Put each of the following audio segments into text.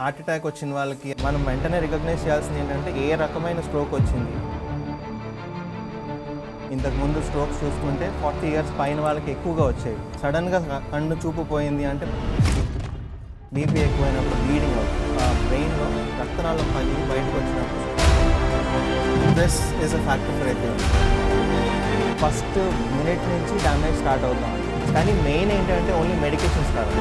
Heart attack వచ్చిన వాళ్ళకి మనం వెంటనే రికగ్నైజ్ చేయాల్సింది ఏంటంటే ఏ రకమైన స్ట్రోక్ వచ్చింది. ఇంతకు ముందు స్ట్రోక్స్ చూసుకుంటే ఫార్టీ ఇయర్స్ పైన వాళ్ళకి ఎక్కువగా వచ్చాయి. సడన్గా కన్ను చూపు పోయింది అంటే బీపీ ఎక్కువైనప్పుడు బ్లీడింగ్ అవుతుంది ఆ బ్రెయిన్లో రక్తనాళం పైకి బయటకు వచ్చినప్పుడు. Stress is a factor for every first minute నుంచి డ్యామేజ్ స్టార్ట్ అవుతాం. కానీ మెయిన్ ఏంటంటే ఓన్లీ మెడికేషన్స్ కాదు.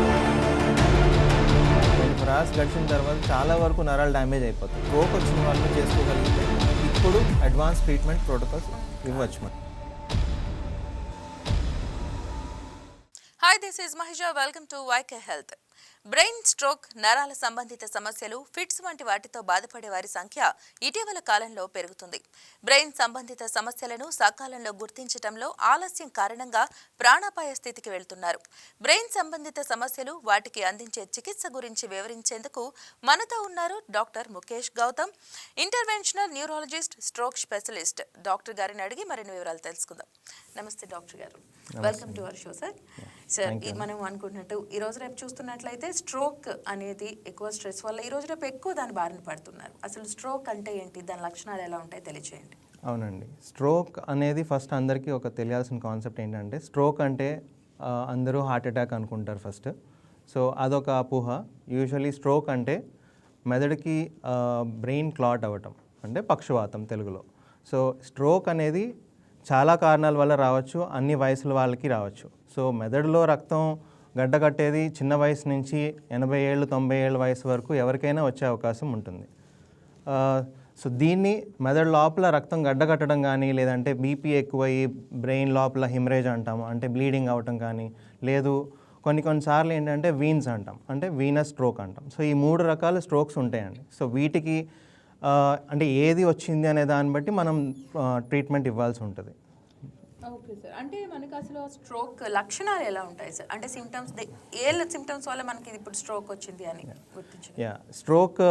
ట్వంటీ ఫోర్ అవర్స్ గడిచిన తర్వాత చాలా వరకు నరాలు డ్యామేజ్ అయిపోతాయి. స్ట్రోక్ వచ్చిన వాళ్ళు చేసుకోగలిగితే ఇప్పుడు అడ్వాన్స్ ట్రీట్మెంట్ ప్రోటోకాల్స్ ఇవ్వచ్చు మనం hi this is Mahija welcome to YK health brain stroke నరాల సంబంధిత సమస్యలు ఫిట్స్ వంటి వాటితో బాధపడే వారి సంఖ్య ఇటీవల కాలంలో పెరుగుతుంది. బ్రెయిన్ సంబంధిత సమస్యలను సకాలంలో గుర్తించడంలో ఆలస్యం కారణంగా ప్రాణాపాయ స్థితికి వెళ్తున్నారు. బ్రెయిన్ సంబంధిత సమస్యలు వాటికి అందించే చికిత్స గురించి వివరించేందుకు మనతో ఉన్నారు doctor Mukesh Gautam interventional neurologist stroke specialist. Doctor గారిని అడిగి మరిన్ని వివరాలు తెలుసుకుందాం. నమస్తే డాక్టర్ గారు. Welcome to our show sir. Sir. మనం అనుకున్నట్టు ఈ రోజు రేపు చూస్తున్నట్లయితే స్ట్రోక్ అనేది ఎక్కువ స్ట్రెస్ వల్ల ఈ రోజు రేపు ఎక్కువ దాని బారిన పడుతున్నారు. అసలు స్ట్రోక్ అంటే ఏంటి? దాని లక్షణాలు ఎలా ఉంటాయి తెలియచేయండి. అవునండి. స్ట్రోక్ అనేది ఫస్ట్ అందరికీ ఒక తెలియాల్సిన కాన్సెప్ట్ ఏంటంటే స్ట్రోక్ అంటే అందరూ హార్ట్ అటాక్ అనుకుంటారు ఫస్ట్ సో అదొక అపోహ. యూజువలీ స్ట్రోక్ అంటే మెదడుకి బ్రెయిన్ క్లాట్ అవ్వటం. అంటే పక్షవాతం తెలుగులో. సో స్ట్రోక్ అనేది చాలా కారణాల వల్ల రావచ్చు అన్ని వయసుల వాళ్ళకి రావచ్చు. సో మెదడులో రక్తం గడ్డకట్టేది చిన్న వయసు నుంచి ఎనభై ఏళ్ళు తొంభై ఏళ్ళ వయసు వరకు ఎవరికైనా వచ్చే అవకాశం ఉంటుంది. సో దీన్ని మెదడు లోపల రక్తం గడ్డకట్టడం కానీ లేదంటే బీపీ ఎక్కువయ్యి బ్రెయిన్ లోపల హిమరేజ్ అంటాము అంటే బ్లీడింగ్ అవటం కానీ లేదు కొన్ని కొన్నిసార్లు ఏంటంటే వీన్స్ అంటాం అంటే వీనస్ స్ట్రోక్ అంటాం. సో ఈ మూడు రకాల స్ట్రోక్స్ ఉంటాయండి. సో వీటికి అంటే ఏది వచ్చింది అనే దాన్ని బట్టి మనం ట్రీట్మెంట్ ఇవ్వాల్సి ఉంటుంది. Okay sir. అంటే మనకి అసలు స్ట్రోక్ లక్షణాలు ఎలా ఉంటాయి సార్? అంటే సిమ్టమ్స్ ఏ సిమ్టమ్స్ వల్ల మనకి ఇప్పుడు స్ట్రోక్ వచ్చింది అని గుర్తించండి. యా స్ట్రోక్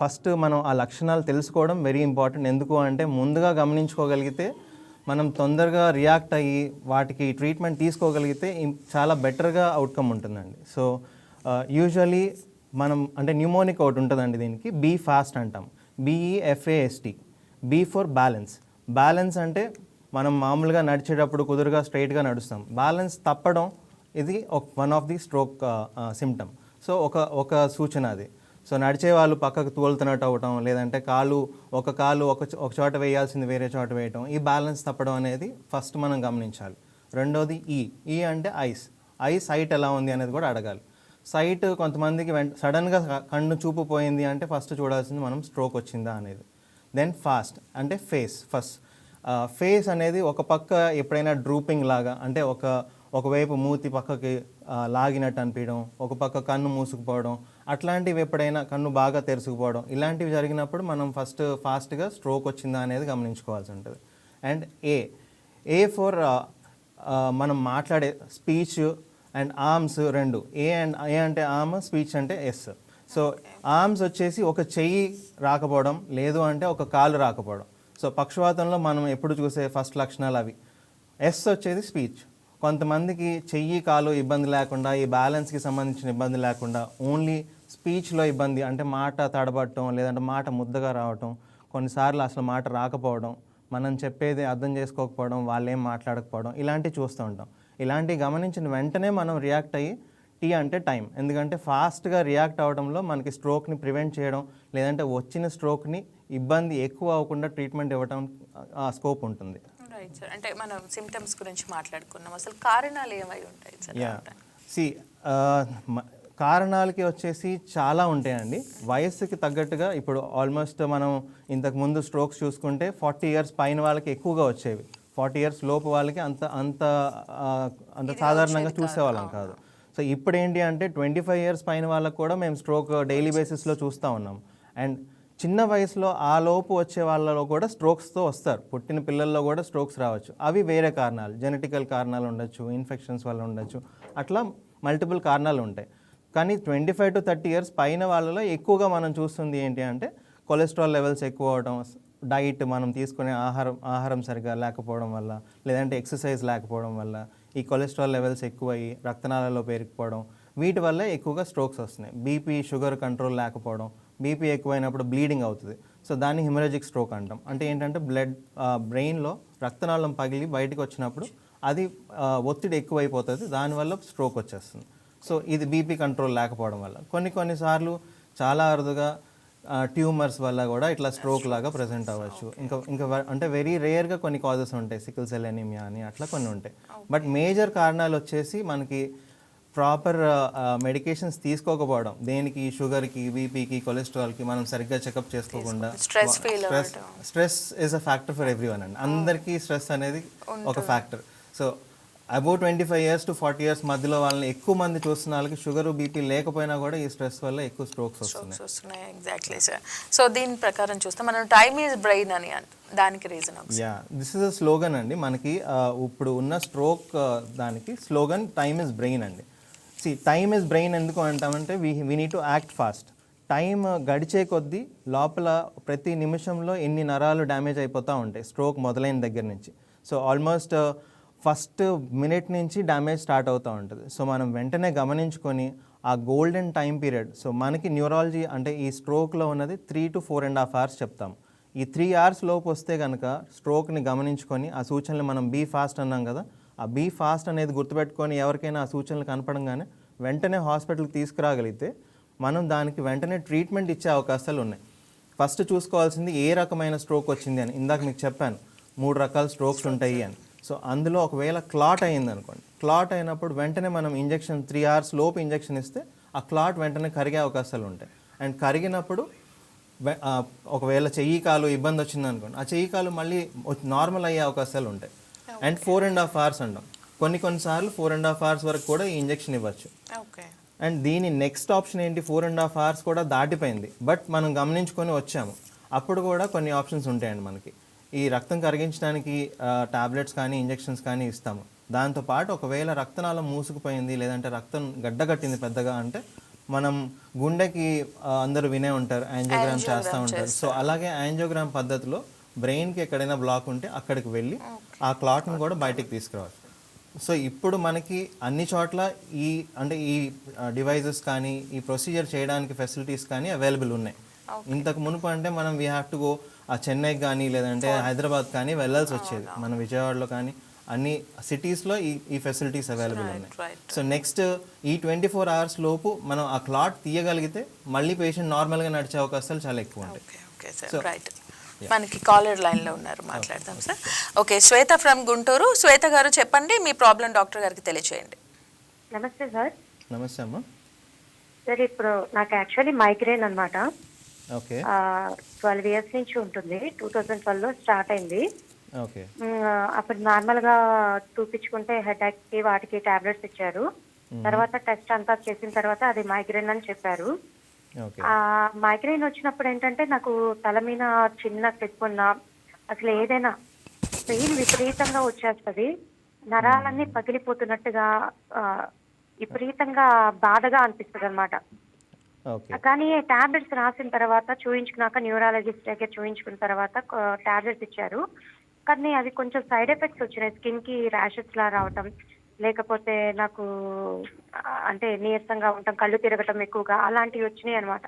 ఫస్ట్ మనం ఆ లక్షణాలు తెలుసుకోవడం వెరీ ఇంపార్టెంట్ ఎందుకు అంటే ముందుగా గమనించుకోగలిగితే మనం తొందరగా రియాక్ట్ అయ్యి వాటికి ట్రీట్మెంట్ తీసుకోగలిగితే చాలా బెటర్గా అవుట్కమ్ ఉంటుందండి. సో యూజువలీ మనం అంటే న్యూమోనిక్ ఒకటి ఉంటుందండి దీనికి బీ ఫాస్ట్ అంటాం. B E F A S T B for balance balance అంటే మనం మామూలుగా నడిచేటప్పుడు కుదురుగా స్ట్రైట్గా నడుస్తాం. బ్యాలెన్స్ తప్పడం ఇది ఒక one of the stroke symptom so ఒక ఒక సూచన అది. సో నడిచే వాళ్ళు పక్కకు తోలుతున్నట్టు అవ్వటం లేదంటే కాలు ఒక కాలు ఒక ఒక చోట వేయాల్సింది వేరే చోట వేయటం ఈ బ్యాలెన్స్ తప్పడం అనేది ఫస్ట్ మనం గమనించాలి. రెండోది ఈ ఈ అంటే ఐస్ ఐస్ హైట్ ఎలా ఉంది అనేది కూడా అడగాలి. సైట్ కొంతమందికి వెంట సడన్గా కన్ను చూపు పోయింది అంటే ఫస్ట్ చూడాల్సింది మనం స్ట్రోక్ వచ్చిందా అనేది. దెన్ ఫాస్ట్ అంటే ఫేస్ ఫస్ట్. ఫేస్ అనేది ఒక పక్క ఎప్పుడైనా డ్రూపింగ్ లాగా అంటే ఒక ఒకవైపు మూతి పక్కకి లాగినట్టు అనిపించడం ఒక పక్క కన్ను మూసుకుపోవడం అట్లాంటివి ఎప్పుడైనా కన్ను బాగా తెరుచుకుపోవడం ఇలాంటివి జరిగినప్పుడు మనం ఫస్ట్ ఫాస్ట్గా స్ట్రోక్ వచ్చిందా అనేది గమనించుకోవాల్సి ఉంటుంది. అండ్ ఏ ఏ ఫర్ మనం మాట్లాడే స్పీచ్ అండ్ ఆర్మ్స్ రెండు. ఏ అండ్ ఏ అంటే ఆర్మ్ స్పీచ్ అంటే ఎస్. సో ఆర్మ్స్ వచ్చేసి ఒక చెయ్యి రాకపోవడం లేదు అంటే ఒక కాలు రాకపోవడం. సో పక్షవాతంలో మనం ఎప్పుడు చూసే ఫస్ట్ లక్షణాలు అవి. ఎస్ వచ్చేది స్పీచ్. కొంతమందికి చెయ్యి కాలు ఇబ్బంది లేకుండా ఈ బ్యాలెన్స్కి సంబంధించిన ఇబ్బంది లేకుండా ఓన్లీ స్పీచ్లో ఇబ్బంది అంటే మాట తడబడటం లేదంటే మాట ముద్దగా రావటం కొన్నిసార్లు అసలు మాట రాకపోవడం మనం చెప్పేది అర్థం చేసుకోకపోవడం వాళ్ళేం మాట్లాడకపోవడం ఇలాంటివి చూస్తూ ఉంటాం. ఇలాంటివి గమనించిన వెంటనే మనం రియాక్ట్ అయ్యి టీ అంటే టైం ఎందుకంటే ఫాస్ట్గా రియాక్ట్ అవ్వడంలో మనకి స్ట్రోక్ని ప్రివెంట్ చేయడం లేదంటే వచ్చిన స్ట్రోక్ని ఇబ్బంది ఎక్కువ అవ్వకుండా ట్రీట్మెంట్ ఇవ్వడం ఆ స్కోప్ ఉంటుంది. రైట్ సార్ అంటే మనం సిమ్టమ్స్ గురించి మాట్లాడుకున్నాం. అసలు కారణాలు ఏమై ఉంటాయి సార్ యా సి కారణాలకి వచ్చేసి చాలా ఉంటాయండి. వయస్సుకి తగ్గట్టుగా ఇప్పుడు ఆల్మోస్ట్ మనం ఇంతకు ముందు స్ట్రోక్స్ చూసుకుంటే ఫార్టీ ఇయర్స్ పైన వాళ్ళకి ఎక్కువగా వచ్చేవి. ఫార్టీ ఇయర్స్ లోపు వాళ్ళకి అంత అంత అంత సాధారణంగా చూసేవాళ్ళం కాదు. సో ఇప్పుడు ఏంటి అంటే ట్వంటీ ఫైవ్ ఇయర్స్ పైన వాళ్ళకి కూడా మేము స్ట్రోక్ డైలీ బేసిస్లో చూస్తూ ఉన్నాం. అండ్ చిన్న వయసులో ఆ లోపు వచ్చే వాళ్ళలో కూడా స్ట్రోక్స్తో వస్తారు. పుట్టిన పిల్లల్లో కూడా స్ట్రోక్స్ రావచ్చు. అవి వేరే కారణాలు. జెనెటికల్ కారణాలు ఉండొచ్చు ఇన్ఫెక్షన్స్ వల్ల ఉండొచ్చు. అట్లా మల్టిపుల్ కారణాలు ఉంటాయి. కానీ twenty five to thirty years పైన వాళ్ళలో ఎక్కువగా మనం చూస్తుంది ఏంటి అంటే కొలెస్ట్రాల్ లెవెల్స్ ఎక్కువ అవడం డైట్ మనం తీసుకునే ఆహారం ఆహారం సరిగా లేకపోవడం వల్ల లేదంటే ఎక్సర్సైజ్ లేకపోవడం వల్ల ఈ కొలెస్ట్రాల్ లెవెల్స్ ఎక్కువయ్యి రక్తనాళాల్లో పేరుకుపోవడం వీటి వల్ల ఎక్కువగా స్ట్రోక్స్ వస్తున్నాయి. బీపీ షుగర్ కంట్రోల్ లేకపోవడం బీపీ ఎక్కువైనప్పుడు బ్లీడింగ్ అవుతుంది. సో దాన్ని హిమరాజిక్ స్ట్రోక్ అంటాం. అంటే ఏంటంటే బ్లడ్ బ్రెయిన్లో రక్తనాళం పగిలి బయటకు వచ్చినప్పుడు అది ఒత్తిడి ఎక్కువైపోతుంది. దానివల్ల స్ట్రోక్ వచ్చేస్తుంది. సో ఇది బీపీ కంట్రోల్ లేకపోవడం వల్ల. కొన్ని కొన్నిసార్లు చాలా అరుదుగా ట్యూమర్స్ వల్ల కూడా ఇట్లా స్ట్రోక్ లాగా ప్రజెంట్ అవ్వచ్చు. ఇంకా ఇంకా అంటే వెరీ రేర్గా కొన్ని కాజెస్ ఉంటాయి. సికిల్ సెల్ ఎనీమియా అని అట్లా కొన్ని ఉంటాయి. బట్ మేజర్ కారణాలు వచ్చేసి మనకి ప్రాపర్ మెడికేషన్స్ తీసుకోకపోవడం. దేనికి? షుగర్కి బీపీకి కొలెస్ట్రాల్కి మనం సరిగ్గా చెకప్ చేసుకోకుండా. Stress stress stress is a factor for every one అండి. అందరికీ స్ట్రెస్ అనేది ఒక factor so about twenty five years to forty years మధ్యలో వాళ్ళని ఎక్కువ మంది చూస్తున్న వాళ్ళకి షుగర్ బీపీ లేకపోయినా కూడా ఈ స్ట్రెస్ వల్ల ఎక్కువ స్ట్రోక్స్ వస్తున్నాయి. వస్తున్నాయి ఎగ్జాక్ట్లీ సార్ సో దీని ప్రకారం చూస్తే మనం టైమ్ ఈజ్ బ్రెయిన్ అని దానికి reason yeah this is a slogan అండి. మనకి ఇప్పుడు ఉన్న స్ట్రోక్ దానికి స్లోగన్ టైమ్ ఇస్ బ్రెయిన్ అండి. సి టైమ్ ఇస్ బ్రెయిన్ ఎందుకు అంటామంటే we we need to act fast time గడిచే కొద్దీ లోపల ప్రతి నిమిషంలో ఎన్ని నరాలు డ్యామేజ్ అయిపోతూ ఉంటాయి స్ట్రోక్ మొదలైన దగ్గర నుంచి. సో ఆల్మోస్ట్ ఫస్ట్ మినిట్ నుంచి డ్యామేజ్ స్టార్ట్ అవుతూ ఉంటుంది. సో మనం వెంటనే గమనించుకొని ఆ గోల్డెన్ టైం పీరియడ్ సో మనకి న్యూరాలజీ అంటే ఈ స్ట్రోక్లో ఉన్నది three to four and half hours చెప్తాం. ఈ త్రీ అవర్స్ లోపు వస్తే కనుక స్ట్రోక్ని గమనించుకొని ఆ సూచనలు మనం బీ ఫాస్ట్ అన్నాం కదా ఆ బీ ఫాస్ట్ అనేది గుర్తుపెట్టుకొని ఎవరికైనా ఆ సూచనలు కనపడంగానే వెంటనే హాస్పిటల్కి తీసుకురాగలిగితే మనం దానికి వెంటనే ట్రీట్మెంట్ ఇచ్చే అవకాశాలు ఉన్నాయి. ఫస్ట్ చూసుకోవాల్సింది ఏ రకమైన స్ట్రోక్ వచ్చింది అని ఇందాక మీకు చెప్పాను మూడు రకాల స్ట్రోక్స్ ఉంటాయి అని. సో అందులో ఒకవేళ క్లాట్ అయింది అనుకోండి క్లాట్ అయినప్పుడు వెంటనే మనం ఇంజెక్షన్ త్రీ అవర్స్ లోపు ఇంజెక్షన్ ఇస్తే ఆ క్లాట్ వెంటనే కరిగే అవకాశాలు ఉంటాయి. అండ్ కరిగినప్పుడు ఒకవేళ చెయ్యి కాలు ఇబ్బంది వచ్చింది అనుకోండి ఆ చెయ్యి కాలు మళ్ళీ నార్మల్ అయ్యే అవకాశాలు ఉంటాయి. And four and half hours అంటాం. కొన్ని కొన్నిసార్లు ఫోర్ అండ్ హాఫ్ అవర్స్ వరకు కూడా ఈ ఇంజెక్షన్ ఇవ్వచ్చు. ఓకే అండ్ దీని నెక్స్ట్ ఆప్షన్ ఏంటి? ఫోర్ అండ్ హాఫ్ అవర్స్ కూడా దాటిపోయింది. బట్ మనం గమనించుకొని వచ్చాము. అప్పుడు కూడా కొన్ని ఆప్షన్స్ ఉంటాయండి మనకి. ఈ రక్తం కరిగించడానికి టాబ్లెట్స్ కానీ ఇంజెక్షన్స్ కానీ ఇస్తాము. దాంతోపాటు ఒకవేళ రక్తనాళం మూసుకుపోయింది లేదంటే రక్తం గడ్డగట్టింది పెద్దగా అంటే మనం గుండెకి అందరూ వినే ఉంటారు యాంజియోగ్రామ్ చేస్తూ ఉంటారు. సో అలాగే యాంజియోగ్రామ్ పద్ధతిలో బ్రెయిన్కి ఎక్కడైనా బ్లాక్ ఉంటే అక్కడికి వెళ్ళి ఆ క్లాట్ని కూడా బయటికి తీసుకురావాలి సో ఇప్పుడు మనకి అన్ని చోట్ల ఈ అంటే ఈ డివైజెస్ కానీ ఈ ప్రొసీజర్ చేయడానికి ఫెసిలిటీస్ కానీ అవైలబుల్ ఉన్నాయి. ఇంతకు మునుపు అంటే మనం వీ హ్యావ్ టు గో ఆ చెన్నైకి కానీ లేదంటే హైదరాబాద్ కానీ వెళ్ళాల్సి వచ్చేది. మన విజయవాడలో కానీ అన్ని సిటీస్లో ఈ ఈ ఫెసిలిటీస్ అవైలబుల్ ఉన్నాయి. సో నెక్స్ట్ ఈ ట్వంటీ ఫోర్ అవర్స్ లోపు మనం ఆ క్లాట్ తీయగలిగితే మళ్ళీ పేషెంట్ నార్మల్గా నడిచే అవకాశాలు చాలా ఎక్కువ ఉంటాయి. ఓకే ఓకే సార్ రైట్ మనకి కాలర్ లైన్లో ఉన్నారు మాట్లాడదాం sir okay Shweta from Guntur. Shweta గారు చెప్పండి మీ ప్రాబ్లం డాక్టర్ గారికి తెలియచేయండి. నమస్తే సార్ నమస్తే అమ్మా. సార్ ఇప్పుడు నాకు యాక్చువల్లీ మైగ్రేన్ అనమాట ట్వెల్వ్ ఇయర్స్ నుంచి ఉంటుంది. టూ థౌజండ్ ట్వెల్వ్లో స్టార్ట్ అయింది. అప్పుడు నార్మల్గా చూపించుకుంటే హెడేక్కి వాటికి టాబ్లెట్స్ ఇచ్చారు. తర్వాత టెస్ట్ అంతా చేసిన తర్వాత అది మైగ్రేన్ అని చెప్పారు. ఆ మైగ్రేన్ వచ్చినప్పుడు ఏంటంటే నాకు తల మీద చిన్న క్లిప్ ఉన్నా అసలు ఏదైనా పెయిన్ విపరీతంగా వచ్చేస్తుంది. నరాలన్నీ పగిలిపోతున్నట్టుగా విపరీతంగా బాధగా అనిపిస్తుంది అనమాట కానీ టాబ్లెట్స్ రాసిన తర్వాత చూయించుకున్నాక న్యూరాలజిస్ట్ దగ్గర చూయించుకున్న తర్వాత టాబ్లెట్స్ ఇచ్చారు. కానీ అవి కొంచెం సైడ్ ఎఫెక్ట్స్ వచ్చినాయి. స్కిన్కి ర్యాషెస్ లా రావటం లేకపోతే నాకు అంటే నీరసంగా ఉండటం కళ్ళు తిరగటం ఎక్కువగా అలాంటివి వచ్చినాయి అనమాట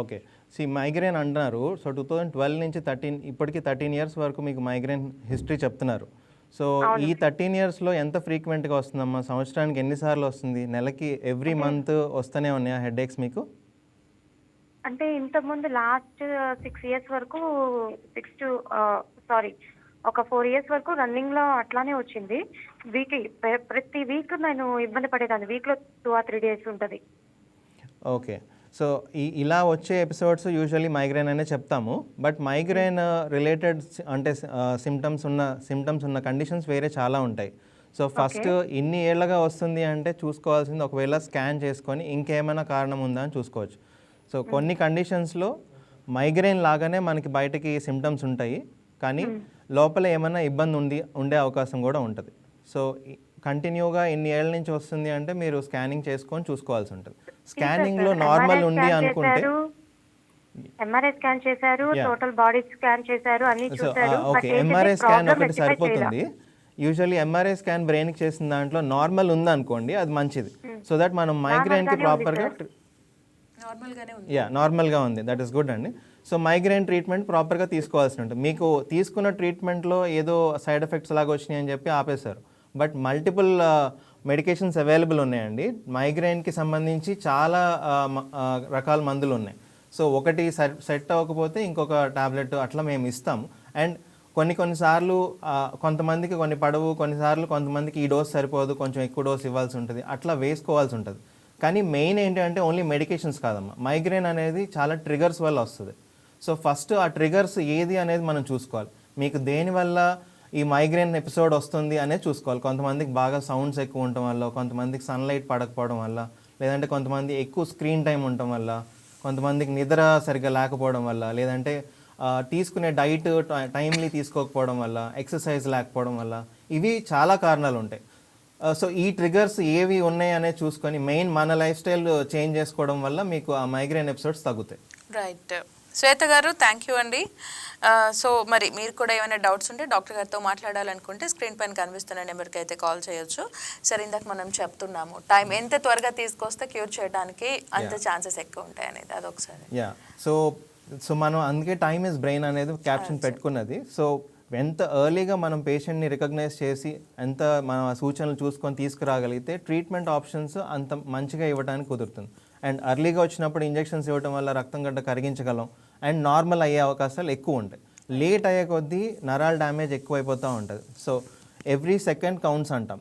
ఓకే సి మైగ్రేన్ అంటున్నారు. సో టూ థౌజండ్ ట్వెల్వ్ నుంచి థర్టీన్ ఇప్పటికి థర్టీన్ ఇయర్స్ వరకు మీకు మైగ్రేన్ హిస్టరీ చెప్తున్నారు. సో ఈ థర్టీన్ ఇయర్స్లో ఎంత ఫ్రీక్వెంట్గా వస్తుందమ్మా? సంవత్సరానికి ఎన్నిసార్లు వస్తుంది? నెలకి ఎవ్రీ మంత్ వస్తూనే ఉన్నాయా హెడేక్స్ మీకు? అంటే ఇంతకుముందు లాస్ట్ సిక్స్ ఇయర్స్ వరకు సిక్స్ టు సారీ ఒక ఫోర్ ఇయర్స్ వరకు రన్నింగ్లో అట్లానే వచ్చింది. వీక్లీ ప్రతి వీక్ నేను ఇబ్బంది పడేదాన్ని. వీక్లో టూ ఆర్ త్రీ డేస్ ఉంటది. ఓకే. సో ఈ ఇలా వచ్చే ఎపిసోడ్స్ యూజువల్లీ మైగ్రేన్ అనే చెప్తాము. బట్ మైగ్రేన్ రిలేటెడ్ అంటే సిమ్టమ్స్ ఉన్న సిమ్టమ్స్ ఉన్న కండిషన్స్ వేరే చాలా ఉంటాయి. సో ఫస్ట్ ఇన్ని ఏళ్ళగా వస్తుంది అంటే చూసుకోవాల్సింది ఒకవేళ స్కాన్ చేసుకొని ఇంకేమైనా కారణం ఉందా అని చూసుకోవచ్చు. సో కొన్ని కండిషన్స్లో మైగ్రేన్ లాగానే మనకి బయటకి సిమ్టమ్స్ ఉంటాయి. కానీ లోపల ఏమైనా ఇబ్బంది ఉంది ఉండే అవకాశం కూడా ఉంటుంది. సో కంటిన్యూగా ఇన్ని ఏళ్ళ నుంచి వస్తుంది అంటే మీరు స్కానింగ్ చేసుకొని చూసుకోవాల్సి ఉంటుంది. స్కానింగ్లో నార్మల్ ఉంది అనుకుంటే ఎంఆర్ఐ స్కాన్ చేశారు. టోటల్ బాడీ స్కాన్ చేశారు అన్ని చూశారు ఓకే ఎంఆర్ఐ స్కాన్ ఒకటి సరిపోతుంది. యూజువల్లీ ఎంఆర్ఐ స్కాన్ బ్రెయిన్కి చేసిన దాంట్లో నార్మల్ ఉందనుకోండి అది మంచిది. సో దట్ మనం మైగ్రేన్కి ప్రాపర్గా నార్మల్గానే ఉంది యా నార్మల్గా ఉంది. దట్ ఈస్ గుడ్ అండి. సో మైగ్రేన్ ట్రీట్మెంట్ ప్రాపర్గా తీసుకోవాల్సి ఉంటుంది. మీకు తీసుకున్న ట్రీట్మెంట్లో ఏదో సైడ్ ఎఫెక్ట్స్ లాగా వచ్చినాయి అని చెప్పి ఆపేశారు. బట్ మల్టిపుల్ మెడికేషన్స్ అవైలబుల్ ఉన్నాయండి. మైగ్రేన్కి సంబంధించి చాలా రకాల మందులు ఉన్నాయి. సో ఒకటి సెట్ అవ్వకపోతే ఇంకొక టాబ్లెట్ అట్లా మేము ఇస్తాము అండ్ కొన్ని కొన్నిసార్లు కొంతమందికి కొన్ని పడవు కొన్నిసార్లు కొంతమందికి ఈ డోస్ సరిపోదు కొంచెం ఎక్కువ డోస్ ఇవ్వాల్సి ఉంటుంది. అట్లా వేసుకోవాల్సి ఉంటుంది. కానీ మెయిన్ ఏంటంటే ఓన్లీ మెడికేషన్స్ కాదమ్మా. మైగ్రేన్ అనేది చాలా ట్రిగర్స్ వల్ల వస్తుంది. సో ఫస్ట్ ఆ ట్రిగర్స్ ఏది అనేది మనం చూసుకోవాలి. మీకు దేనివల్ల ఈ మైగ్రేన్ ఎపిసోడ్ వస్తుంది అనేది చూసుకోవాలి. కొంతమందికి బాగా సౌండ్స్ ఎక్కువ ఉండటం వల్ల కొంతమందికి సన్లైట్ పడకపోవడం వల్ల లేదంటే కొంతమంది ఎక్కువ స్క్రీన్ టైం ఉండటం వల్ల కొంతమందికి నిద్ర సరిగ్గా లేకపోవడం వల్ల లేదంటే తీసుకునే డైట్ టైమ్లీ తీసుకోకపోవడం వల్ల ఎక్సర్సైజ్ లేకపోవడం వల్ల ఇవి చాలా కారణాలు ఉంటాయి. సో ఈ ట్రిగర్స్ ఏవి ఉన్నాయి అనేది చూసుకొని మెయిన్ మన లైఫ్ స్టైల్ చేంజ్ చేసుకోవడం వల్ల మీకు ఆ మైగ్రేన్ ఎపిసోడ్స్ తగ్గుతాయి. రైట్ శ్వేత గారు థ్యాంక్ యూ అండి. సో మరి మీరు కూడా ఏమైనా డౌట్స్ ఉంటే డాక్టర్ గారితో మాట్లాడాలనుకుంటే స్క్రీన్ పైన కనిపిస్తున్న నెంబర్కి అయితే కాల్ చేయొచ్చు. సరే ఇందాక మనం చెప్తున్నాము టైం ఎంత త్వరగా తీసుకొస్తే క్యూర్ చేయడానికి అంత ఛాన్సెస్ ఎక్కువ ఉంటాయి అనేది అదొకసారి. యా సో సో మనం అందుకే టైమ్ ఇస్ బ్రెయిన్ అనేది క్యాప్షన్ పెట్టుకున్నది. సో ఎంత ఎర్లీగా మనం పేషెంట్ని రికగ్నైజ్ చేసి ఎంత మన సూచనలు చూసుకొని తీసుకురాగలిగితే ట్రీట్మెంట్ ఆప్షన్స్ అంత మంచిగా ఇవ్వడానికి కుదురుతుంది. అండ్ ఎర్లీగా వచ్చినప్పుడు ఇంజెక్షన్స్ ఇవ్వడం వల్ల రక్తం గడ్డ కరిగించగలం. అండ్ నార్మల్ అయ్యే అవకాశాలు ఎక్కువ ఉంటాయి. లేట్ అయ్యే కొద్దీ నరాల డ్యామేజ్ ఎక్కువైపోతూ ఉంటుంది. సో ఎవ్రీ సెకండ్ కౌంట్స్ అంటాం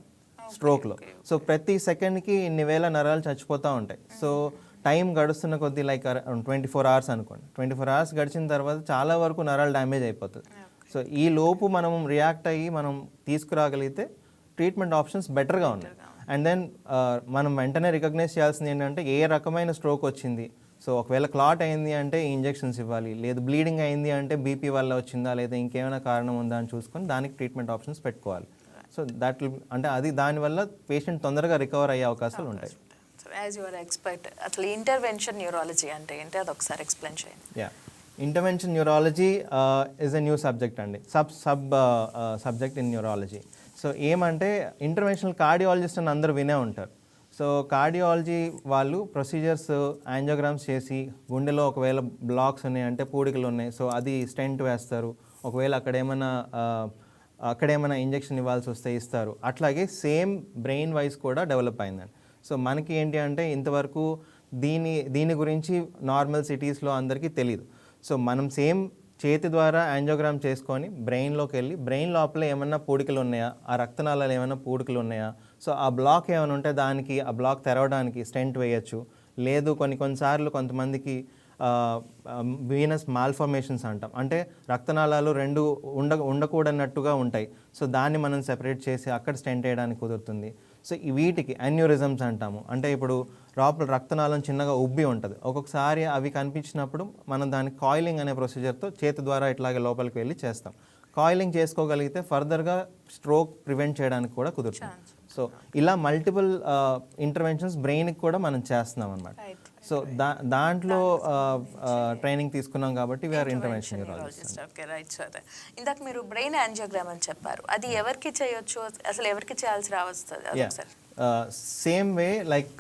స్ట్రోక్లో. సో ప్రతి సెకండ్కి ఇన్ని వేల నరాలు చచ్చిపోతూ ఉంటాయి. సో టైం గడుస్తున్న కొద్దీ లైక్ ట్వంటీ ఫోర్ అవర్స్ అనుకోండి. ట్వంటీ ఫోర్ అవర్స్ గడిచిన తర్వాత చాలా వరకు నరాలు డ్యామేజ్ అయిపోతుంది. సో ఈ లోపు మనం రియాక్ట్ అయ్యి మనం తీసుకురాగలిగితే ట్రీట్మెంట్ ఆప్షన్స్ బెటర్గా ఉన్నాయి. అండ్ దెన్ మనం వెంటనే రికగ్నైజ్ చేయాల్సింది ఏంటంటే ఏ రకమైన స్ట్రోక్ వచ్చింది సో ఒకవేళ క్లాట్ అయింది అంటే ఇంజెక్షన్స్ ఇవ్వాలి లేదు బ్లీడింగ్ అయింది అంటే బీపీ వల్ల వచ్చిందా లేదా ఇంకేమైనా కారణం ఉందా అని చూసుకొని దానికి ట్రీట్మెంట్ ఆప్షన్స్ పెట్టుకోవాలి. సో దట్ అంటే అది దానివల్ల పేషెంట్ తొందరగా రికవర్ అయ్యే అవకాశాలు ఉంటాయి. యాజ్ యువర్ ఎక్స్పర్ట్ అసలు ఇంటర్వెన్షన్ న్యూరాలజీ అంటే ఏంటి? అది ఒకసారి ఎక్స్ప్లెయిన్ చేయండి. Yeah intervention neurology is a new subject అండి. Sub sub subject in neurology so ఏమంటే ఇంటర్వెన్షనల్ కార్డియాలజిస్ట్ అని అందరూ వినే ఉంటారు. సో కార్డియాలజీ వాళ్ళు ప్రొసీజర్స్ యాంజోగ్రామ్స్ చేసి గుండెలో ఒకవేళ బ్లాక్స్ ఉన్నాయి అంటే పూడికలు ఉన్నాయి సో అది స్టెంట్ వేస్తారు. ఒకవేళ అక్కడ ఏమైనా అక్కడ ఏమైనా ఇంజెక్షన్ ఇవ్వాల్సి వస్తే ఇస్తారు. అట్లాగే సేమ్ బ్రెయిన్ వైజ్ కూడా డెవలప్ అయిందండి. సో మనకి ఏంటి అంటే ఇంతవరకు దీని దీని గురించి నార్మల్ సిటీస్లో అందరికీ తెలియదు సో మనం సేమ్ చేతి ద్వారా యాంజోగ్రామ్ చేసుకొని బ్రెయిన్లోకి వెళ్ళి బ్రెయిన్ లోపల ఏమన్నా పూడికలు ఉన్నాయా? ఆ రక్తనాళాలు ఏమైనా పూడికలు ఉన్నాయా? సో ఆ బ్లాక్ ఏమైనా ఉంటే దానికి ఆ బ్లాక్ తెరవడానికి స్టెంట్ వేయచ్చు. లేదు కొన్ని కొన్నిసార్లు కొంతమందికి వీనస్ మాల్ఫార్మేషన్స్ అంటాం. అంటే రక్తనాళాలు రెండు ఉండ ఉండకూడనట్టుగా ఉంటాయి. సో దాన్ని మనం సెపరేట్ చేసి అక్కడ స్టెంట్ వేయడానికి కుదురుతుంది. సో ఈ వీటికి అన్యూరిజమ్స్ అంటాము. అంటే ఇప్పుడు లోపల రక్తనాళం చిన్నగా ఉబ్బి ఉంటుంది. ఒక్కొక్కసారి అవి కనిపించినప్పుడు మనం దాన్ని కాయిలింగ్ అనే ప్రొసీజర్తో చేతి ద్వారా ఇట్లాగే లోపలికి వెళ్ళి చేస్తాం. కాయిలింగ్ చేసుకోగలిగితే ఫర్దర్గా స్ట్రోక్ ప్రివెంట్ చేయడానికి కూడా కుదురుతుంది. సో ఇలా మల్టిపుల్ ఇంటర్వెన్షన్స్ బ్రెయిన్కి కూడా మనం చేస్తున్నాం అనమాట సో దా దాంట్లో ట్రైనింగ్ తీసుకున్నాం కాబట్టి we are intervention neurologist okay right sir ఇందాక మీరు బ్రెయిన్ యాంజియోగ్రామ్ అని చెప్పారు. అది ఎవరికి చేయొచ్చు? అసలు ఎవరికి చేయాల్సి రావస్తుంది? Same way like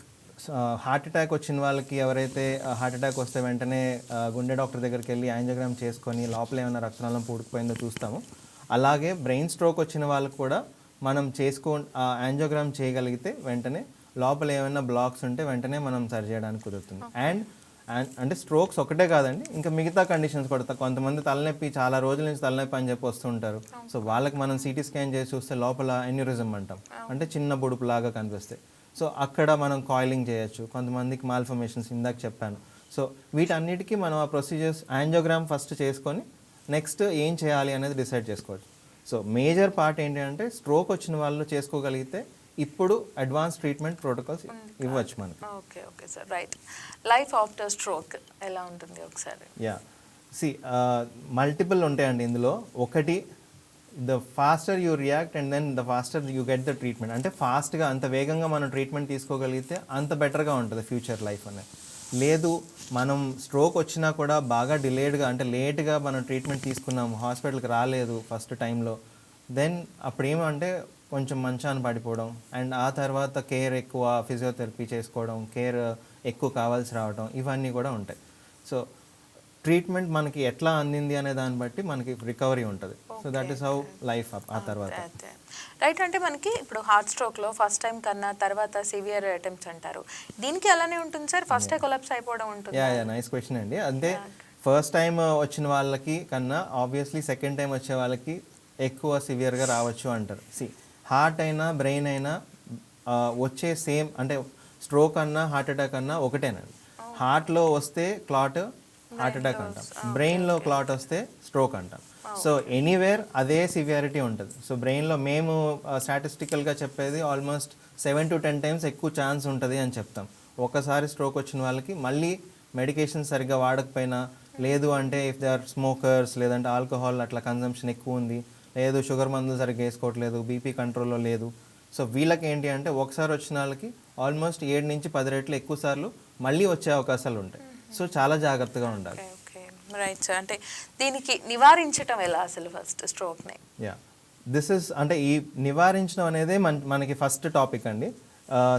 heart attack వచ్చిన వాళ్ళకి ఎవరైతే హార్ట్ అటాక్ వస్తే వెంటనే గుండె డాక్టర్ దగ్గరికి వెళ్ళి యాంజియోగ్రామ్ చేసుకొని లోపల ఏమైనా రక్తనాళం పూడుకుపోయిందో చూస్తాము. అలాగే బ్రెయిన్ స్ట్రోక్ వచ్చిన వాళ్ళకి కూడా మనం చేసుకో యాంజియోగ్రామ్ చేయగలిగితే వెంటనే లోపల ఏమైనా బ్లాక్స్ ఉంటే వెంటనే మనం సరి చేయడానికి కుదురుతుంది. అండ్ అంటే స్ట్రోక్స్ ఒకటే కాదండి ఇంకా మిగతా కండిషన్స్ కూడా. కొంతమంది తలనొప్పి చాలా రోజుల నుంచి తలనొప్పి అని చెప్పి వస్తుంటారు సో వాళ్ళకి మనం సిటీ స్కాన్ చేసి చూస్తే లోపల ఎన్యూరిజం అంటాం. అంటే చిన్న బుడుపు లాగా కనిపిస్తాయి. సో అక్కడ మనం కాయిలింగ్ చేయొచ్చు. కొంతమందికి మాల్ఫర్మేషన్స్ ఇందాక చెప్పాను. సో వీటన్నిటికీ మనం ఆ ప్రొసీజర్స్ యాంజియోగ్రామ్ ఫస్ట్ చేసుకొని నెక్స్ట్ ఏం చేయాలి అనేది డిసైడ్ చేసుకోవచ్చు. సో మేజర్ పార్ట్ ఏంటి అంటే స్ట్రోక్ వచ్చిన వాళ్ళు చేసుకోగలిగితే ఇప్పుడు అడ్వాన్స్ ట్రీట్మెంట్ ప్రోటోకాల్స్ ఇవ్వచ్చు మనకి. Okay okay sir right life after stroke ఎలా ఉంటుంది ఒకసారి? యా సి మల్టిపుల్ ఉంటాయండి ఇందులో. ఒకటి the faster you react and then the faster you get the treatment అంటే ఫాస్ట్గా అంత వేగంగా మనం ట్రీట్మెంట్ తీసుకోగలిగితే అంత బెటర్గా ఉంటుంది ఫ్యూచర్ లైఫ్ అనేది. లేదు మనం స్ట్రోక్ వచ్చినా కూడా బాగా డిలేడ్గా అంటే లేట్గా మనం ట్రీట్మెంట్ తీసుకున్నాము హాస్పిటల్కి రాలేదు ఫస్ట్ టైంలో దెన్ అప్పుడు ఏమంటే కొంచెం మంచాన్ని పడిపోవడం అండ్ ఆ తర్వాత కేర్ ఎక్కువ ఫిజియోథెరపీ చేసుకోవడం కేర్ ఎక్కువ కావాల్సి రావడం ఇవన్నీ కూడా ఉంటాయి. సో ట్రీట్మెంట్ మనకి ఎట్లా అందింది అనే దాన్ని బట్టి మనకి రికవరీ ఉంటుంది. So that is how life ఆ తర్వాత. రైట్ అంటే మనకి ఇప్పుడు హార్ట్ స్ట్రోక్లో ఫస్ట్ టైం కన్నా తర్వాత సివియర్ అటెంప్ట్స్ అంటారు. దీనికి అలానే ఉంటుంది సార్? ఫస్ట్ కొలాప్స్ అయిపోవడం ఉంటుంది? యా యా నైస్ క్వశ్చన్ అండి. అంటే ఫస్ట్ టైం వచ్చిన వాళ్ళకి కన్నా ఆబ్వియస్లీ సెకండ్ టైం వచ్చే వాళ్ళకి ఎక్కువ సివియర్గా రావచ్చు అంటారు. సి హార్ట్ అయినా బ్రెయిన్ అయినా ఆ, వచ్చే సేమ్ అంటే స్ట్రోక్ అన్నా హార్ట్ అటాక్ అన్నా ఒకటేనండి. హార్ట్లో వస్తే క్లాట్ హార్ట్ అటాక్ అంటాం. బ్రెయిన్లో క్లాట్ వస్తే స్ట్రోక్ అంటాం. సో ఎనీవేర్ అదే సివియారిటీ ఉంటుంది. సో బ్రెయిన్లో మేము స్టాటిస్టికల్గా చెప్పేది almost seven to ten times ఎక్కువ ఛాన్స్ ఉంటుంది అని చెప్తాం. ఒకసారి స్ట్రోక్ వచ్చిన వాళ్ళకి మళ్ళీ మెడికేషన్ సరిగ్గా వాడకపోయినా లేదు అంటే ఇఫ్ దే ఆర్ స్మోకర్స్ లేదంటే ఆల్కహాల్ అట్లా కన్జంప్షన్ ఎక్కువ ఉంది లేదు షుగర్ మందులు సరిగ్గా వేసుకోవట్లేదు బీపీ కంట్రోల్లో లేదు. సో వీళ్ళకి ఏంటి అంటే ఒకసారి వచ్చిన వాళ్ళకి ఆల్మోస్ట్ ఏడు నుంచి పది రెట్లు ఎక్కువ సార్లు మళ్ళీ వచ్చే అవకాశాలు ఉంటాయి. సో చాలా జాగ్రత్తగా ఉండాలి. రైట్ సార్ అంటే దీనికి నివారించటం ఎలా అసలు ఫస్ట్ స్ట్రోక్ని? యా దిస్ ఇస్ అంటే ఈ నివారించడం అనేది మన మనకి ఫస్ట్ టాపిక్ అండి.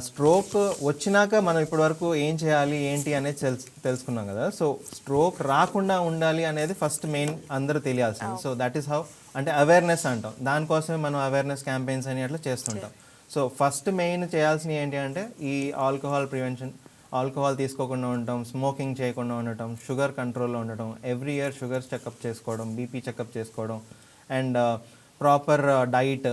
స్ట్రోక్ వచ్చినాక మనం ఇప్పటివరకు ఏం చేయాలి ఏంటి అనేది తెలుసు తెలుసుకున్నాం కదా. సో స్ట్రోక్ రాకుండా ఉండాలి అనేది ఫస్ట్ మెయిన్ అందరూ తెలియాల్సింది. సో దట్ ఈస్ హౌ అంటే అవేర్నెస్ అంటాం. దానికోసమే మనం అవేర్నెస్ క్యాంపెయిన్స్ అని అట్లా చేస్తుంటాం. సో ఫస్ట్ మెయిన్ చేయాల్సినవి ఏంటి అంటే ఈ ఆల్కహాల్ ప్రివెన్షన్ ఆల్కహాల్ తీసుకోకుండా ఉండటం స్మోకింగ్ చేయకుండా ఉండటం షుగర్ కంట్రోల్లో ఉండటం ఎవ్రీ ఇయర్ షుగర్ చెకప్ చేసుకోవడం బీపీ చెకప్ చేసుకోవడం and uh, proper uh, diet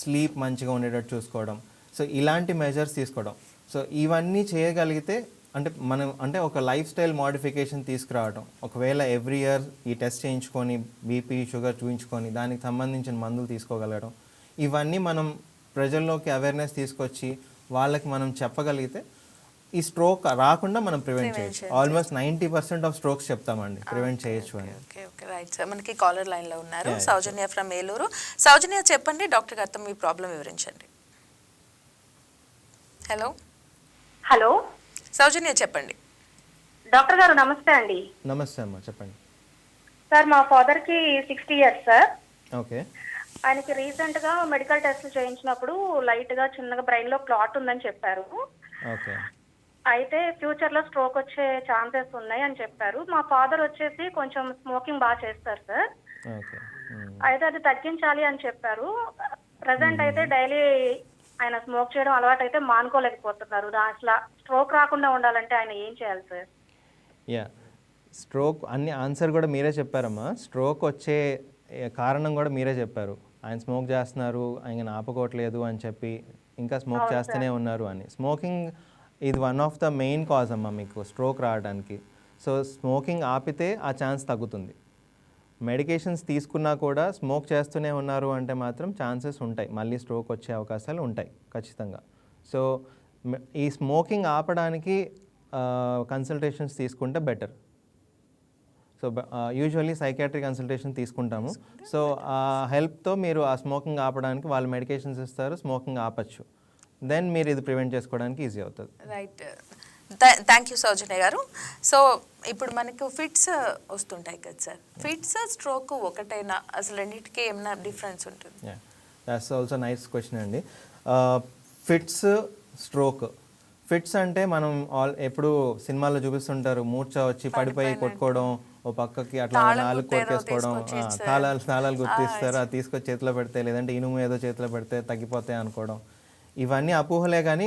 sleep మంచిగా ఉండేటట్టు చూసుకోవడం. సో ఇలాంటి మెజర్స్ తీసుకోవడం. సో ఇవన్నీ చేయగలిగితే అంటే మనం అంటే ఒక లైఫ్ స్టైల్ మోడిఫికేషన్ తీసుకురావడం ఒకవేళ ఎవ్రీ ఇయర్ ఈ టెస్ట్ చేయించుకొని బీపీ షుగర్ చూయించుకొని దానికి సంబంధించిన మందులు తీసుకోగలగడం ఇవన్నీ మనం ప్రజల్లోకి అవేర్నెస్ తీసుకొచ్చి వాళ్ళకి మనం చెప్పగలిగితే ఈ స్ట్రోక్ రాకుండా మనం ప్రివెంట్ చేయొచ్చు. Almost ninety percent of strokes చెప్తామండి. ప్రివెంట్ చేయొచ్చు అని. ఓకే ఓకే రైట్ సార్ మనకి కాలర్ లైన్లో ఉన్నారు. సౌజన్య ఫ్రమ్ ఏలూరు. సౌజన్య చెప్పండి డాక్టర్ గారితో మీ ప్రాబ్లం వివరించండి. హలో హలో సౌజన్య చెప్పండి. డాక్టర్ గారు నమస్తే అండి. నమస్తే అమ్మా చెప్పండి. సార్ మా ఫాదర్కి సిక్స్టీ ఇయర్స్ సార్. ఓకే. ఆయనకి రీసెంట్గా మెడికల్ టెస్ట్లు చేయించినప్పుడు లైట్గా చిన్నగా బ్రెయిన్లో క్లాట్ ఉందని చెప్పారు. ఓకే. అయితే ఫ్యూచర్లో స్ట్రోక్ వచ్చే ఛాన్సెస్ ఉన్నాయి అని చెప్పారు. మా ఫాదర్ వచ్చేసి కొంచెం స్మోకింగ్ బాగా చేస్తారు సార్ ఓకే. అయితే అది తగ్గించాలి అని చెప్పారు. ప్రజెంట్ అయితే డైలీ ఆయన స్మోక్ చేయడం అలవాటు అయితే మానుకోలేకపోతున్నారు అసలు స్ట్రోక్ రాకుండా ఉండాలంటే ఆయన ఏం చేయాలి సార్ యా స్ట్రోక్ అన్ని ఆన్సర్ కూడా మీరే చెప్పారమ్మా. స్ట్రోక్ వచ్చే కారణం కూడా మీరే చెప్పారు. ఆయన స్మోక్ చేస్తున్నారు ఆయన ఆపుకోవట్లేదు అని చెప్పి ఇంకా స్మోక్ చేస్తూనే ఉన్నారు అని. స్మోకింగ్ ఇది one of the main cause అమ్మా మీకు స్ట్రోక్ రావడానికి. సో స్మోకింగ్ ఆపితే ఆ ఛాన్స్ తగ్గుతుంది. మెడికేషన్స్ తీసుకున్నా కూడా స్మోక్ చేస్తూనే ఉన్నారు అంటే మాత్రం ఛాన్సెస్ ఉంటాయి. మళ్ళీ స్ట్రోక్ వచ్చే అవకాశాలు ఉంటాయి ఖచ్చితంగా. సో ఈ స్మోకింగ్ ఆపడానికి కన్సల్టేషన్స్ తీసుకుంటే better so usually psychiatric consultation తీసుకుంటాము. సో ఆ హెల్ప్తో మీరు ఆ స్మోకింగ్ ఆపడానికి వాళ్ళు మెడికేషన్స్ ఇస్తారు స్మోకింగ్ ఆపచ్చు. దెన్ మీరు ఇది ప్రివెంట్ చేసుకోవడానికి ఈజీ అవుతుంది. రైట్ థ్యాంక్ యూ సౌజన్య గారు. సో ఇప్పుడు మనకు ఫిట్స్ వస్తుంటాయి కదా సార్ ఫిట్స్ స్ట్రోక్ ఒకటైనా అసలు రెండింటికి ఏమైనా డిఫరెన్స్ ఉంటుంది? దాట్స్ ఆల్సో నైస్ క్వశ్చన్ అండి. ఫిట్స్ స్ట్రోక్ ఫిట్స్ అంటే మనం ఆల్ ఎప్పుడు సినిమాల్లో చూపిస్తుంటారు మూర్ఛ వచ్చి పడిపోయి కొట్టుకోవడం ఓ పక్కకి అట్లా నాలుగు కొట్టేసుకోవడం తాళాలు తాళాలు గుర్తిస్తారు అది తీసుకొచ్చి చేతిలో పెడితే లేదంటే ఇనుము ఏదో చేతిలో పెడితే తగ్గిపోతాయి అనుకోవడం. ఇవన్నీ అపోహలే కానీ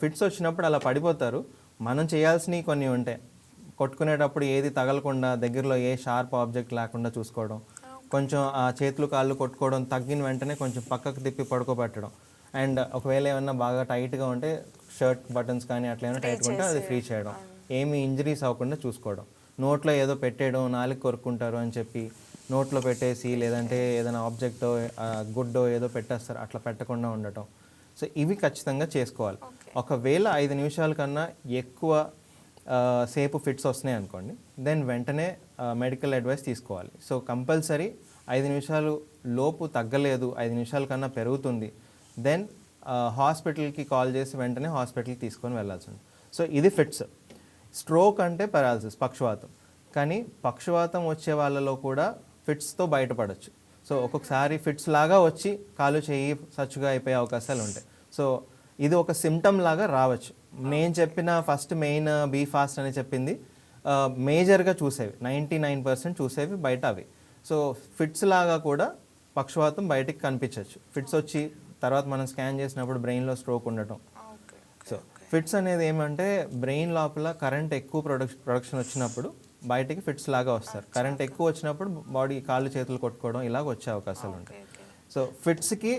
ఫిట్స్ వచ్చినప్పుడు అలా పడిపోతారు. మనం చేయాల్సినవి కొన్ని ఉంటాయి కొట్టుకునేటప్పుడు ఏది తగలకుండా దగ్గరలో ఏ షార్ప్ ఆబ్జెక్ట్ లేకుండా చూసుకోవడం. కొంచెం ఆ చేతులు కాళ్ళు కొట్టుకోవడం తగ్గిన వెంటనే కొంచెం పక్కకు తిప్పి పడుకోబెట్టడం. అండ్ ఒకవేళ ఏమన్నా బాగా టైట్గా ఉంటే షర్ట్ బటన్స్ కానీ అట్లా ఏమైనా టైట్గా ఉంటే అది ఫ్రీ చేయడం. ఏమి ఇంజరీస్ అవ్వకుండా చూసుకోవడం. నోట్లో ఏదో పెట్టేయడం నాలుగు కొరుక్కుంటారు అని చెప్పి నోట్లో పెట్టేసి లేదంటే ఏదైనా ఆబ్జెక్టో గుడ్డో ఏదో పెట్టేస్తారు. అట్లా పెట్టకుండా ఉండటం. సో ఇవి ఖచ్చితంగా చేసుకోవాలి. ఒకవేళ ఐదు నిమిషాల కన్నా ఎక్కువ సేపు ఫిట్స్ వస్తున్నాయి అనుకోండి దెన్ వెంటనే మెడికల్ అడ్వైస్ తీసుకోవాలి. సో కంపల్సరీ ఐదు నిమిషాలు లోపు తగ్గలేదు ఐదు నిమిషాల కన్నా పెరుగుతుంది దెన్ హాస్పిటల్కి కాల్ చేసి వెంటనే హాస్పిటల్కి తీసుకొని వెళ్ళాల్సి ఉంది సో ఇది ఫిట్స్. స్ట్రోక్ అంటే పెరాలసిస్ పక్షవాతం. కానీ పక్షవాతం వచ్చే వాళ్ళలో కూడా ఫిట్స్తో బయటపడవచ్చు సో ఒక్కొక్కసారి ఫిట్స్ లాగా వచ్చి కాలు చేయి సచ్చుగా అయిపోయే అవకాశాలు ఉంటాయి. సో ఇది ఒక సిమ్టమ్ లాగా రావచ్చు. నేను చెప్పిన ఫస్ట్ మెయిన్ బీ ఫాస్ట్ అని చెప్పింది మేజర్గా చూసేవి. నైంటీ నైన్ పర్సెంట్ చూసేవి బయట అవి. సో ఫిట్స్ లాగా కూడా పక్షవాతం బయటికి కనిపించవచ్చు. ఫిట్స్ వచ్చి తర్వాత మనం స్కాన్ చేసినప్పుడు బ్రెయిన్లో స్ట్రోక్ ఉండటం. సో ఫిట్స్ అనేది ఏమంటే బ్రెయిన్ లోపల కరెంట్ ఎక్కువ ప్రొడక్షన్ ప్రొడక్షన్ వచ్చినప్పుడు బయటికి ఫిట్స్ లాగా వస్తారు. కరెంట్ ఎక్కువ వచ్చినప్పుడు బాడీ కాళ్ళు చేతులు కొట్టుకోవడం ఇలాగ వచ్చే అవకాశాలు ఉంటాయి. సో ఫిట్స్కి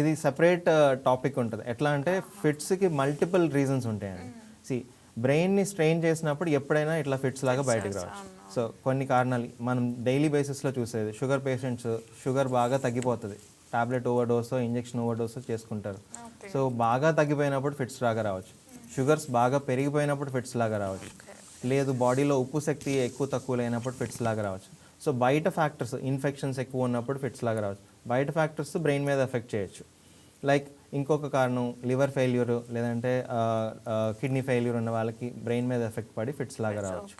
ఇది సపరేట్ టాపిక్ ఉంటుంది. ఎట్లా అంటే ఫిట్స్కి మల్టిపుల్ రీజన్స్ ఉంటాయండి. సి బ్రెయిన్ని స్ట్రెయిన్ చేసినప్పుడు ఎప్పుడైనా ఇట్లా ఫిట్స్ లాగా బయటకు రావచ్చు. సో కొన్ని కారణాలు మనం డైలీ బేసిస్లో చూసేది షుగర్ పేషెంట్స్ షుగర్ బాగా తగ్గిపోతుంది. Tablet overdose injection overdose చేసుకుంటారు సో బాగా తగ్గిపోయినప్పుడు ఫిట్స్ లాగా రావచ్చు. షుగర్స్ బాగా పెరిగిపోయినప్పుడు ఫిట్స్ లాగా రావచ్చు. లేదు బాడీలో ఉప్పు శక్తి ఎక్కువ తక్కువ లేనప్పుడు ఫిట్స్ లాగా రావచ్చు. సో బయట ఫ్యాక్టర్స్ ఇన్ఫెక్షన్స్ ఎక్కువ ఉన్నప్పుడు ఫిట్స్ లాగా రావచ్చు. బయట ఫ్యాక్టర్స్ బ్రెయిన్ మీద ఎఫెక్ట్ చేయొచ్చు. లైక్ ఇంకొక కారణం లివర్ ఫెయిల్యూర్ లేదంటే కిడ్నీ ఫెయిల్యూర్ ఉన్న వాళ్ళకి బ్రెయిన్ మీద ఎఫెక్ట్ పడి ఫిట్స్ లాగా రావచ్చు.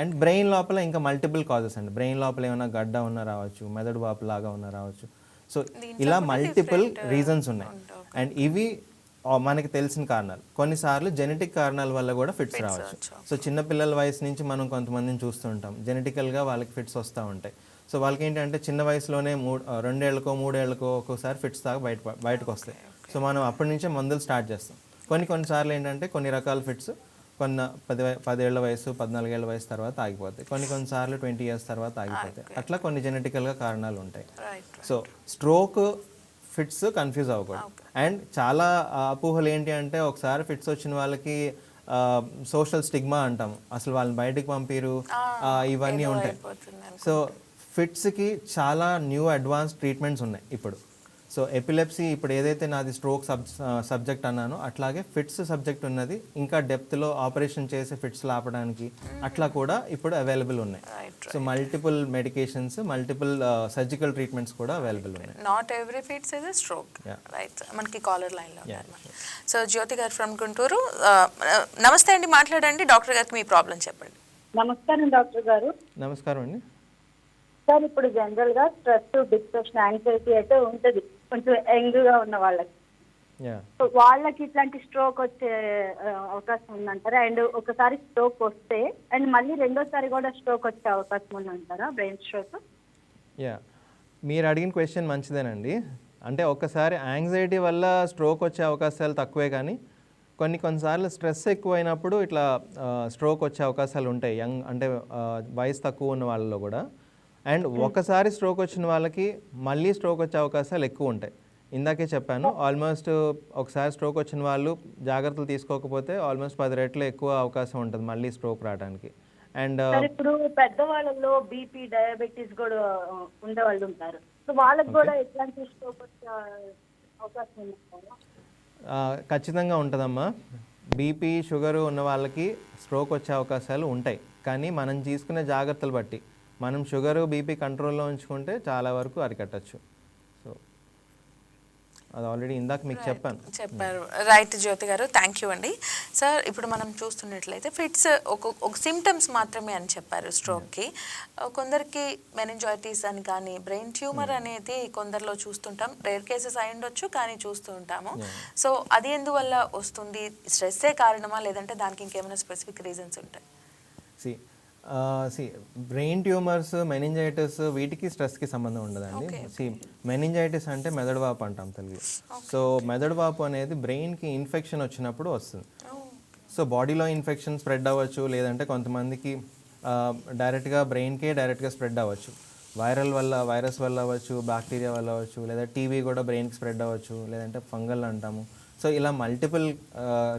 అండ్ బ్రెయిన్ లోపల ఇంకా మల్టిపుల్ కాజెస్ అండి. బ్రెయిన్ లోపల ఏమైనా గడ్డ ఉన్న రావచ్చు మెదడు వాపు లాగా ఉన్న రావచ్చు. సో ఇలా మల్టిపుల్ రీజన్స్ ఉన్నాయి. అండ్ ఇవి మనకి తెలిసిన కారణాలు. కొన్నిసార్లు జెనెటిక్ కారణాల వల్ల కూడా ఫిట్స్ రావచ్చు. సో చిన్న పిల్లల వయసు నుంచి మనం కొంతమందిని చూస్తుంటాం. జెనెటికల్గా వాళ్ళకి ఫిట్స్ వస్తూ ఉంటాయి. సో వాళ్ళకి ఏంటంటే చిన్న వయసులోనే మూడు రెండేళ్ళకో మూడేళ్ళకో ఒక్కోసారి ఫిట్స్ దాకా బయట బయటకు వస్తాయి. సో మనం అప్పటి నుంచే మందులు స్టార్ట్ చేస్తాం. కొన్ని కొన్నిసార్లు ఏంటంటే కొన్ని రకాల ఫిట్స్ కొన్న పది పదేళ్ళ వయసు పద్నాలుగేళ్ళ వయసు తర్వాత ఆగిపోతాయి. కొన్ని కొన్నిసార్లు ట్వంటీ ఇయర్స్ తర్వాత ఆగిపోతాయి. అట్లా కొన్ని జెనెటికల్గా కారణాలు ఉంటాయి. సో స్ట్రోక్ ఫిట్స్ కన్ఫ్యూజ్ అవ్వకూడదు. అండ్ చాలా అపోహలు ఏంటి అంటే ఒకసారి ఫిట్స్ వచ్చిన వాళ్ళకి సోషల్ స్టిగ్మా అంటాము అసలు వాళ్ళని బయటికి పంపిరు. ఇవన్నీ ఉంటాయి. సో ఫిట్స్కి చాలా న్యూ అడ్వాన్స్ ట్రీట్మెంట్స్ ఉన్నాయి ఇప్పుడు. సో ఎపిలెప్సీ ఇప్పుడు ఏదైతే నాది స్ట్రోక్ సబ్ సబ్జెక్ట్ అన్నానో అట్లాగే ఫిట్స్ సబ్జెక్ట్ ఉన్నది. ఇంకా డెప్త్లో ఆపరేషన్ చేసి ఫిట్స్ ఆపడానికి అట్లా కూడా ఇప్పుడు అవైలబుల్ ఉన్నాయి. So multiple medications multiple surgical treatments కూడా అవైలబుల్ ఉన్నాయి. Not every fits is stroke. Right మనకి కాలర్ లైన్లో సో జ్యోతి గారు ఫ్రమ్ గుంటూరు నమస్తే అండి మాట్లాడండి. డాక్టర్ గారికి మీ ప్రాబ్లం చెప్పండి. నమస్కారం డాక్టర్ గారు. నమస్కారం అండి. సార్ ఇప్పుడు జనరల్గా స్ట్రెస్ డిప్రెషన్ యాంగ్జైటీ అయితే ఉంటది. కొంచెం యంగ్గా ఉన్న వాళ్ళకి. వాళ్ళకి ఇట్లాంటి స్ట్రోక్ వచ్చే అవకాశం ఉందంటారా? అండ్ ఒకసారి స్ట్రోక్ వస్తే అండ్ మళ్ళీ రెండోసారి కూడా స్ట్రోక్ వచ్చే అవకాశం ఉందంటారా బ్రెయిన్ స్ట్రోక్? యా. మీరు అడిగిన క్వశ్చన్ మంచిదేనండి. అంటే ఒక్కసారి యాంగ్జైటీ వల్ల స్ట్రోక్ వచ్చే అవకాశాలు తక్కువే కానీ కొన్ని కొన్నిసార్లు స్ట్రెస్ ఎక్కువైనప్పుడు ఇట్లా స్ట్రోక్ వచ్చే అవకాశాలు ఉంటాయి యంగ్ అంటే వయసు తక్కువ ఉన్న వాళ్ళలో కూడా. అండ్ ఒకసారి స్ట్రోక్ వచ్చిన వాళ్ళకి మళ్ళీ స్ట్రోక్ వచ్చే అవకాశాలు ఎక్కువ ఉంటాయి. ఇందాకే చెప్పాను ఆల్మోస్ట్ ఒకసారి స్ట్రోక్ వచ్చిన వాళ్ళు జాగ్రత్తలు తీసుకోకపోతే ఆల్మోస్ట్ పది రెట్లు ఎక్కువ అవకాశం ఉంటుంది మళ్ళీ స్ట్రోక్ రావడానికి. అండ్ ఇప్పుడు పెద్దవాళ్ళలో బీపీ డయాబెటీస్ కూడా ఆ, ఉండే వాళ్ళు ఉంటారు. సో వాళ్ళకి కూడా ఎట్లాంటి స్ట్రోక్ వచ్చే అవకాశం ఖచ్చితంగా ఉంటుందమ్మా. బీపీ షుగర్ ఉన్న వాళ్ళకి స్ట్రోక్ వచ్చే అవకాశాలు ఉంటాయి. కానీ మనం తీసుకునే జాగ్రత్తలు బట్టి మనం షుగర్ బీపీ కంట్రోల్లో ఉంచుకుంటే చాలా వరకు అరికట్టచ్చు. సో అది ఆల్రెడీ ఇందాక మీకు చెప్పాను. చెప్పారు. రైట్ జ్యోతి గారు. థ్యాంక్ యూ అండి. సార్ ఇప్పుడు మనం చూస్తున్నట్లయితే ఫిట్స్ ఒక ఒక సిమ్టమ్స్ మాత్రమే అని చెప్పారు స్ట్రోక్కి. కొందరికి మెనింజాయిటీస్ అని కానీ బ్రెయిన్ ట్యూమర్ అనేది కొందరిలో చూస్తుంటాం. రేర్ కేసెస్ అయి ఉండొచ్చు కానీ చూస్తూ ఉంటాము. సో అది ఎందువల్ల వస్తుంది? స్ట్రెస్సే కారణమా? లేదంటే దానికి ఇంకేమైనా స్పెసిఫిక్ రీజన్స్ ఉంటాయి? సి బ్రెయిన్ ట్యూమర్స్ మెనింజైటిస్ వీటికి స్ట్రెస్కి సంబంధం ఉండదండి. సి మెనింజైటిస్ అంటే మెదడు వాపు అంటాం తెలుగు. సో మెదడు వాపు అనేది బ్రెయిన్కి ఇన్ఫెక్షన్ వచ్చినప్పుడు వస్తుంది. సో బాడీలో ఇన్ఫెక్షన్ స్ప్రెడ్ అవ్వచ్చు లేదంటే కొంతమందికి డైరెక్ట్గా బ్రెయిన్కే డైరెక్ట్గా స్ప్రెడ్ అవ్వచ్చు. వైరల్ వల్ల వైరస్ వల్ల అవ్వచ్చు బ్యాక్టీరియా వల్ల అవ్వచ్చు లేదా టీవీ కూడా బ్రెయిన్కి స్ప్రెడ్ అవ్వచ్చు లేదంటే ఫంగల్ అంటాము. సో ఇలా మల్టిపుల్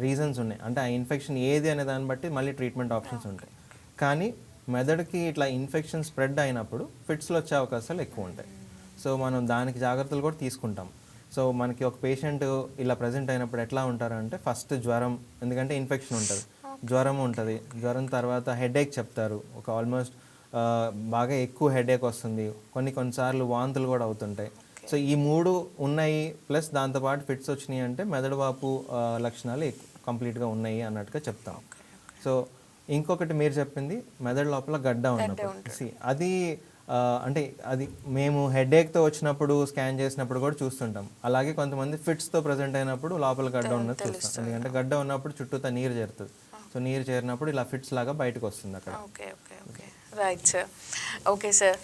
రీజన్స్ ఉన్నాయి. అంటే ఆ ఇన్ఫెక్షన్ ఏది అనే దాన్ని బట్టి మళ్ళీ ట్రీట్మెంట్ ఆప్షన్స్ ఉంటాయి. కానీ మెదడుకి ఇట్లా ఇన్ఫెక్షన్ స్ప్రెడ్ అయినప్పుడు ఫిట్స్లో వచ్చే అవకాశాలు ఎక్కువ ఉంటాయి సో మనం దానికి జాగ్రత్తలు కూడా తీసుకుంటాం. సో మనకి ఒక పేషెంట్ ఇలా ప్రజెంట్ అయినప్పుడు ఎట్లా ఉంటారంటే ఫస్ట్ జ్వరం ఎందుకంటే ఇన్ఫెక్షన్ ఉంటుంది. జ్వరం ఉంటుంది. జ్వరం తర్వాత హెడేక్ చెప్తారు. ఒక ఆల్మోస్ట్ బాగా ఎక్కువ హెడేక్ వస్తుంది. కొన్ని కొన్నిసార్లు వాంతులు కూడా అవుతుంటాయి. సో ఈ మూడు ఉన్నాయి ప్లస్ దాంతోపాటు ఫిట్స్ వచ్చినాయి అంటే మెదడు వాపు ఆ, లక్షణాలు కంప్లీట్గా ఉన్నాయి అన్నట్టుగా చెప్తాం. సో ఇంకొకటి మీరు చెప్పింది మెదడు లోపల గడ్డ ఉన్నప్పుడు. అది అంటే అది మేము హెడేక్తో వచ్చినప్పుడు స్కాన్ చేసినప్పుడు కూడా చూస్తుంటాం. అలాగే కొంతమంది ఫిట్స్తో ప్రజెంట్ అయినప్పుడు లోపల గడ్డ ఉన్నది చూస్తాం ఎందుకంటే గడ్డ ఉన్నప్పుడు చుట్టూతా నీరు చేరుతుంది. సో నీరు చేరినప్పుడు ఇలా ఫిట్స్ లాగా బయటకు వస్తుంది అక్కడ. Right sir okay sir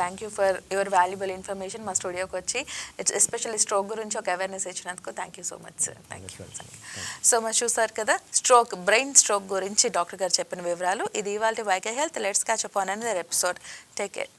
thank you for your valuable information మా స్టూడియోకి వచ్చి. ఇట్స్ ఎస్పెషల్లీ స్ట్రోక్ గురించి ఒక అవేర్నెస్ ఇచ్చినందుకు thank you so much sir thank you so much చూసారు కదా స్ట్రోక్ బ్రెయిన్ స్ట్రోక్ గురించి డాక్టర్ గారు చెప్పిన వివరాలు. ఇది ఇవాళ YK health. Let's catch up on another episode take care